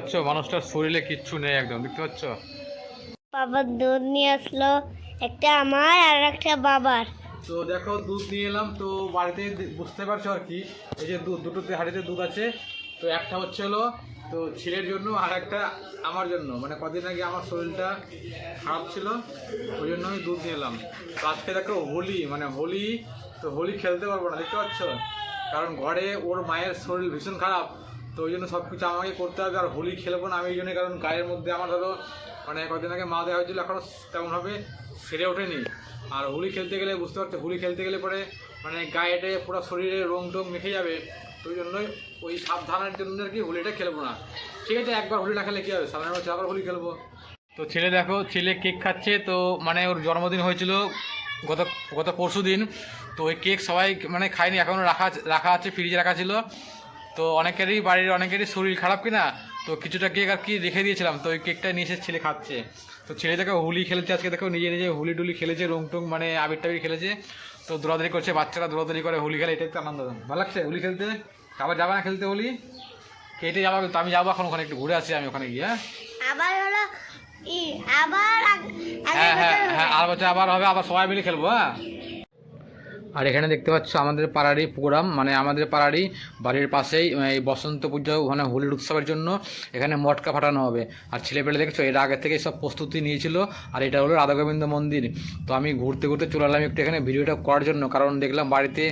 পাচ্ছ? মানুষটার শরীরে কিচ্ছু নেই একদম দেখতে পাচ্ছ? বাবার দুধ নিয়ে আসলো একটা আমার আর একটা বাবার। তো দেখো দুধ নিয়ে এলাম তো বাড়িতে বুঝতে পারছ আর কি এই যে দুধ দুটোতে হাঁড়িতে দুধ আছে তো একটা হচ্ছে হলো তো ছেলের জন্য আর একটা আমার জন্য মানে কদিন আগে আমার শরীরটা খারাপ ছিল ওই জন্য আমি দুধ নিয়ে এলাম। তো আজকে দেখো হোলি মানে হোলি তো হোলি খেলতে পারব না দেখতে পাচ্ছ? কারণ ঘরে ওর মায়ের শরীর ভীষণ খারাপ তো ওই জন্য সব কিছু আমাকে করতে হবে, আর হোলি খেলব না আমি এই জন্য, কারণ গায়ের মধ্যে আমার ধরো মানে কদিন আগে মা দেওয়া হয়েছিল এখনও তেমনভাবে সেরে ওঠেনি। আর হোলি খেলতে গেলে, বুঝতে পারছ, হোলি খেলতে গেলে পরে মানে গায়েটে পুরো শরীরে রং টং মেখে যাবে ওই জন্যই ওই সাবধানের জন্য আর কি হোলিটা খেলব না। ঠিক আছে, একবার হোলি না খেলে কী হবে? সামনের বছর আবার হোলি খেলব। তো ছেলে দেখো, ছেলে কেক খাচ্ছে, তো মানে ওর জন্মদিন হয়েছিল গত গত পরশু দিন তো ওই কেক সবাই মানে খায়নি এখনও রাখা রাখা আছে, ফ্রিজে রাখা ছিল। তো অনেকেরই বাড়ির অনেকেরই শরীর খারাপ কিনা তো কিছুটা কেক আর কি রেখে দিয়েছিলাম তো ওই কেকটা নিয়ে এসে ছেলে খাচ্ছে। তো ছেলে দেখো হোলি খেলেছে আজকে দেখো নিজে নিজে হোলি টুলি খেলেছে রং টুং মানে আবির টাবির খেলেছে তো দৌড়াদৌড়ি করছে বাচ্চারা দৌড়াদৌড়ি করে হোলি খেলে এটা একটু আনন্দ। ভালো লাগছে হোলি খেলতে? আবার যাবে না খেলতে হোলি? কেটে যাব তো আমি যাব এখন ওখানে একটু ঘুরে আসি আমি ওখানে গিয়ে হ্যাঁ? আবার হলো আবার হ্যাঁ হ্যাঁ হ্যাঁ আর বছর আবার হবে আবার সবাই মিলে খেলব হ্যাঁ? আর এখানে দেখতে পাচ্ছ আমাদের পাড়ারই প্রোগ্রাম মানে আমাদের পাড়ারই বাড়ির পাশেই, এই বসন্ত পুজো মানে হোলির উৎসবের জন্য এখানে মটকা ফাটানো হবে। আর ছেলেপেলে দেখছ, এর আগে থেকে সব প্রস্তুতি নিয়েছিল, আর এটা হলো রাধা গোবিন্দ মন্দির। তো আমি ঘুরতে ঘুরতে চলে এলাম একটু এখানে ভিডিওটা করার জন্য, কারণ দেখলাম বাড়িতে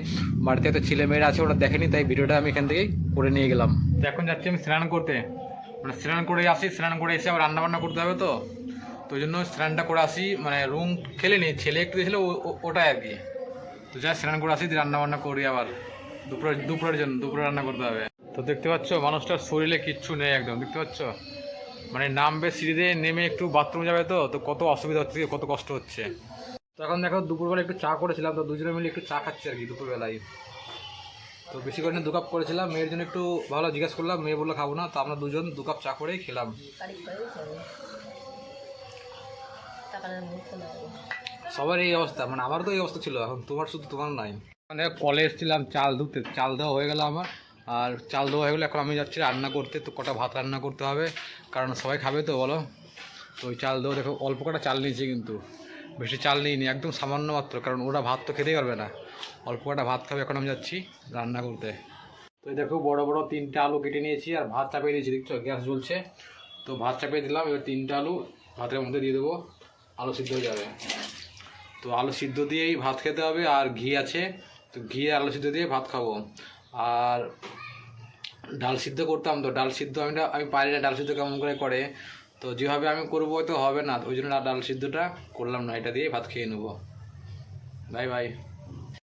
বাড়িতে একটা ছেলে মেয়েরা আছে, ওরা দেখেনি, তাই ভিডিওটা আমি এখান থেকেই করে নিয়ে গেলাম। তো এখন যাচ্ছি আমি স্নান করতে। মানে স্নান করে আসি, স্নান করে এসে আবার রান্না বান্না করতে হবে তো। তো জন্য স্নানটা করে আসি মানে রুম খেলে নি, ছেলে একটু দিয়েছিল ওটাই আর কি। তো যা স্নান করে আসি দিয়ে রান্না বান্না করি আবার। দুপুরের দুপুরের জন্য, দুপুরে রান্না করতে হবে। তো দেখতে পাচ্ছ, মানুষটার শরীরে কিচ্ছু নেই একদম, দেখতে পাচ্ছ? মানে নামবে সিঁড়িতে নেমে একটু বাথরুম যাবে তো তো কত অসুবিধা হচ্ছে, কত কষ্ট হচ্ছে। তো এখন দেখো, দুপুরবেলা একটু চা করেছিলাম, তো দুজনে মিলে একটু চা খাচ্ছি আর কি দুপুরবেলায়। তো বেশি করে দু কাপ করেছিলাম, মেয়ের জন্য একটু ভালো জিজ্ঞেস করলাম, মেয়ে বলল খাব না, তো আমরা দুজন দু কাপ চা করেই খেলাম। সবার এই অবস্থা মানে আমারও তো এই অবস্থা ছিল, এখন তোমার শুধু তোমার নাই। মানে কলে এসেছিলাম, চাল ধুতে, চাল দেওয়া হয়ে গেল আমার। আর চাল দেওয়া হয়ে গেলে এখন আমি যাচ্ছি রান্না করতে, তো কটা ভাত রান্না করতে হবে, কারণ সবাই খাবে তো, বলো। তো ওই চাল দেওয়া দেখো, অল্প কটা চাল নিয়েছি কিন্তু, বেশি চাল নিইনি, একদম সামান্য মাত্র, কারণ ওরা ভাত তো খেতেই পারবে না। অল্প কটা ভাত খাবে, এখন আমি যাচ্ছি রান্না করতে। তো দেখো, বড় বড় তিনটে আলু কেটে নিয়েছি, আর ভাত চাপিয়ে দিয়েছি, দেখছ, গ্যাস জ্বলছে। তো ভাত চাপিয়ে দিলাম, এবার তিনটে আলু ভাতের মধ্যে দিয়ে দেবো। আলু সিদ্ধ হয়ে যাবে। তো আলু সিদ্ধ দিয়েই ভাত খেতে হবে, আর ঘি আছে। তো ঘি আলু সিদ্ধ দিয়ে ভাত খাব। আর ডাল সিদ্ধ করতাম তো, ডাল সিদ্ধ আমি আমি পারি না, ডাল সিদ্ধ কেমন করে করে। তো যেভাবে আমি করব হয়তো হবে না, ওই জন্য ডাল সিদ্ধটা করলাম না, এটা দিয়ে ভাত খেয়ে নেব। Bye bye.